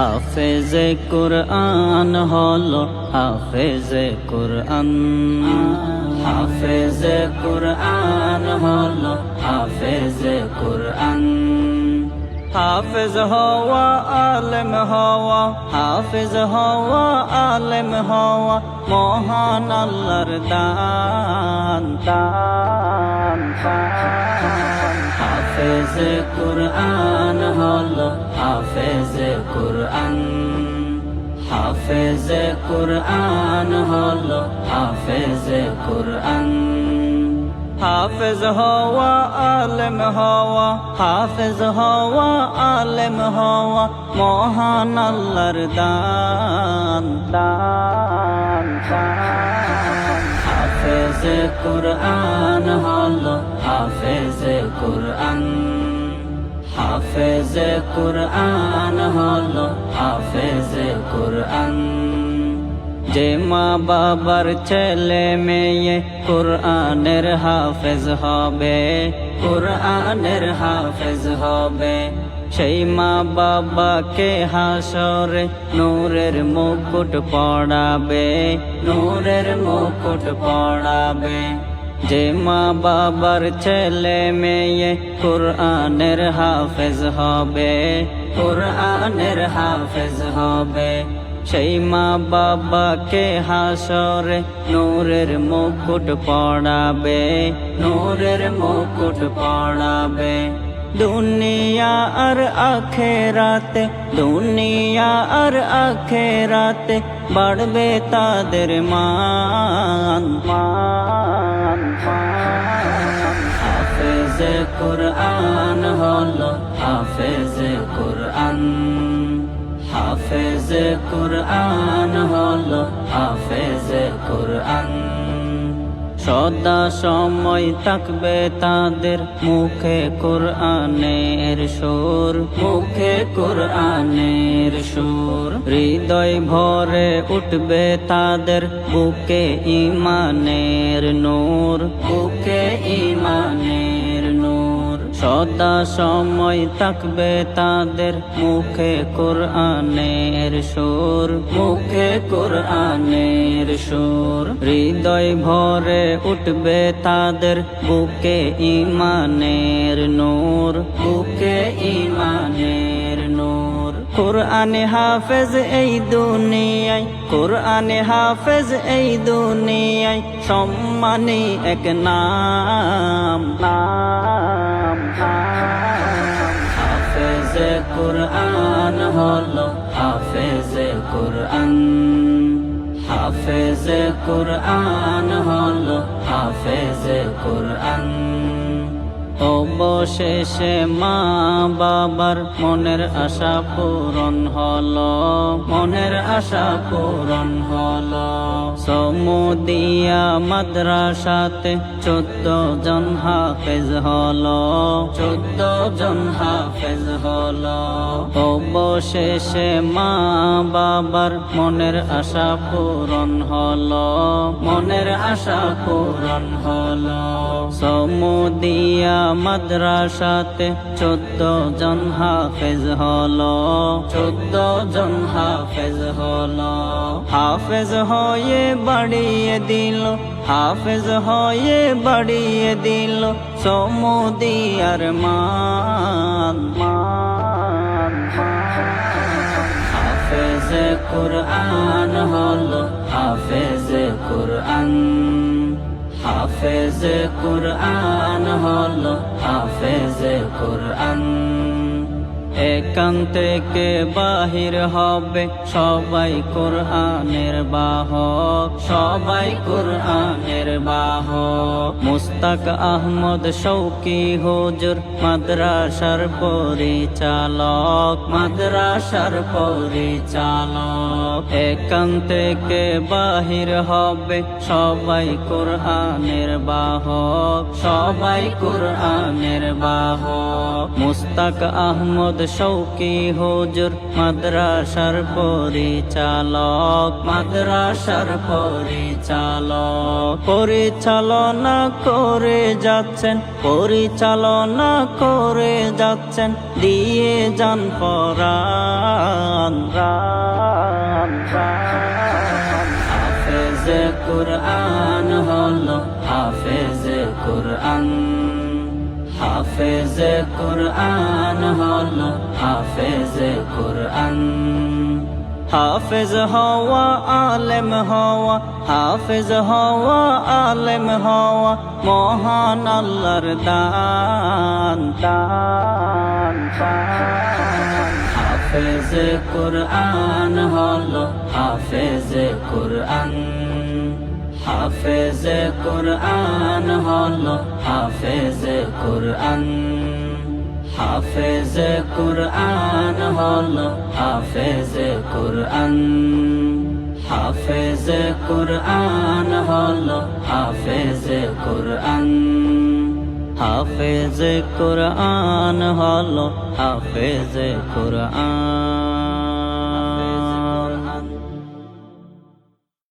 হাফেজ কুরআন হলো হাফেজ কুরআন। হাফেজ কুরআন হলো হাফেজ কুরআন। হাফেজ হওয়া আলেম হওয়া, হাফেজ হওয়া আলেম হওয়া, মহান আল্লাহর দান দান হাফেজ কুরআন হলো হাফেজ কুরআন। হাফেজ কুরআন হলো হাফেজ কুরআন। হাফেজ হওয়া আলেম হওয়া, হাফেজ হওয়া আলেম হওয়া, মহান আল্লাহর দান দান হাফেজ কুরআন হলো হাফেজ কুরআন হাফেজ কুরআন হলো হাফেজ কুরআন। যে মা বাবার ছেলে মেয়ে কোরআনের হাফেজ হবে, কোরআনের হাফেজ হবে। সেই মা বাবাকে হাসরে নূরের মুকুট পড়াবে, নূরের মুকুট পড়াবে। যে মা বাবার ছেলে মেয়ে কোরআনের হাফেজ হবে, কোরআনের হাফেজ হবে। সেই মা বাবাকে হাসরে নূরের মুকুট পড়াবে, নূরের মুকুট পড়াবে। দুনিয়া আর আখেরাতে, দুনিয়া আর আখেরাতে বাড়বে তাদের মান মান। কুরআন হলো হাফেজ কুরআন হাফেজ কুরআন হলো হাফেজ কুরআন সদা সময় থাকবে তাদের মুখে কোরআনের সুর। মুখে কোরআনের সুর। হৃদয় ভরে উঠবে তাদের বুকে ইমানের নূর। বুকে সদা সময় থাকবে তাদের মুখে কোরআনের সুর। মুখে কোরআনের সুর। হৃদয় ভরে উঠবে তাদের বুকে ইমানের নূর। বুকে ইমানের নূর। কোরআনে হাফেজ এই দুনিয়ায়। কোরআনে হাফেজ এই দুনিয়ায়। সম্মানী এক নাম। নাম হাফেজ কোরআন হলো হাফেজ কোরআন। হাফেজ কোরআন হলো হাফেজ কোরআন। অবশেষে মা বাবার মনের আশা পূরণ হল, মনের আশা পূরণ হল। সমুদিয়া মাদ্রাসাতে চোদ্দ জন হাফেজ হল, চোদ্দ জন হাফেজ হল। অবশেষে মা বাবার মনের আশা পূরণ হল, মনের আশা পূরণ হল। সমুদিয়া মাদ্রাসাতে চোদ্দ জন হাফেজ হলো। চোদ্দ জন হাফেজ হলো। হাফেজ হয়ে বাড়িয়ে দিল, হাফেজ হয়ে বাড়িয়ে দিল সমুদিয়ার মান হাফেজ কুরআন হলো, হাফেজ কুরআন। হাফেজ কুরআন হল হাফেজ কুরআন। এখান থেকে বাহির হবে? সবাই কোরআনের বাহক। সবাই কোরআনের বাহক। মুস্তাক আহমদ শৌকি হুজুর, মাদ্রাসার পরিচালক। মাদ্রাসার পরিচালক। এখান থেকে বাহির হবে? সবাই কোরআনের বাহক। সবাই কোরআনের বাহক। মুস্তাক আহমদ শৌকি হুজুর মাদ্রাসার পরিচালক মাদ্রাসার পরিচালক। পরিচালনা করে যাচ্ছেন, পরিচালনা করে যাচ্ছেন, দিয়ে যান পরাণ রান। হাফেজ কুরআন হলো, হাফেজ কুরআন। হাফেজ কুরআন হলো হাফেজ কুরআন। হাফেজ হওয়া আলেম হওয়া, হাফেজ হওয়া আলেম হওয়া, মহান আল্লাহর দান দান হাফেজ কুরআন হলো হাফেজ কুরআন। হাফেজ কুরআন হলো হাফেজ কুরআন হাফেজ কুরআন হলো হাফেজ কুরআন হাফেজ কুরআন হলো হাফেজ কুরআন হাফেজ কুরআন হলো হাফেজ কুরআন।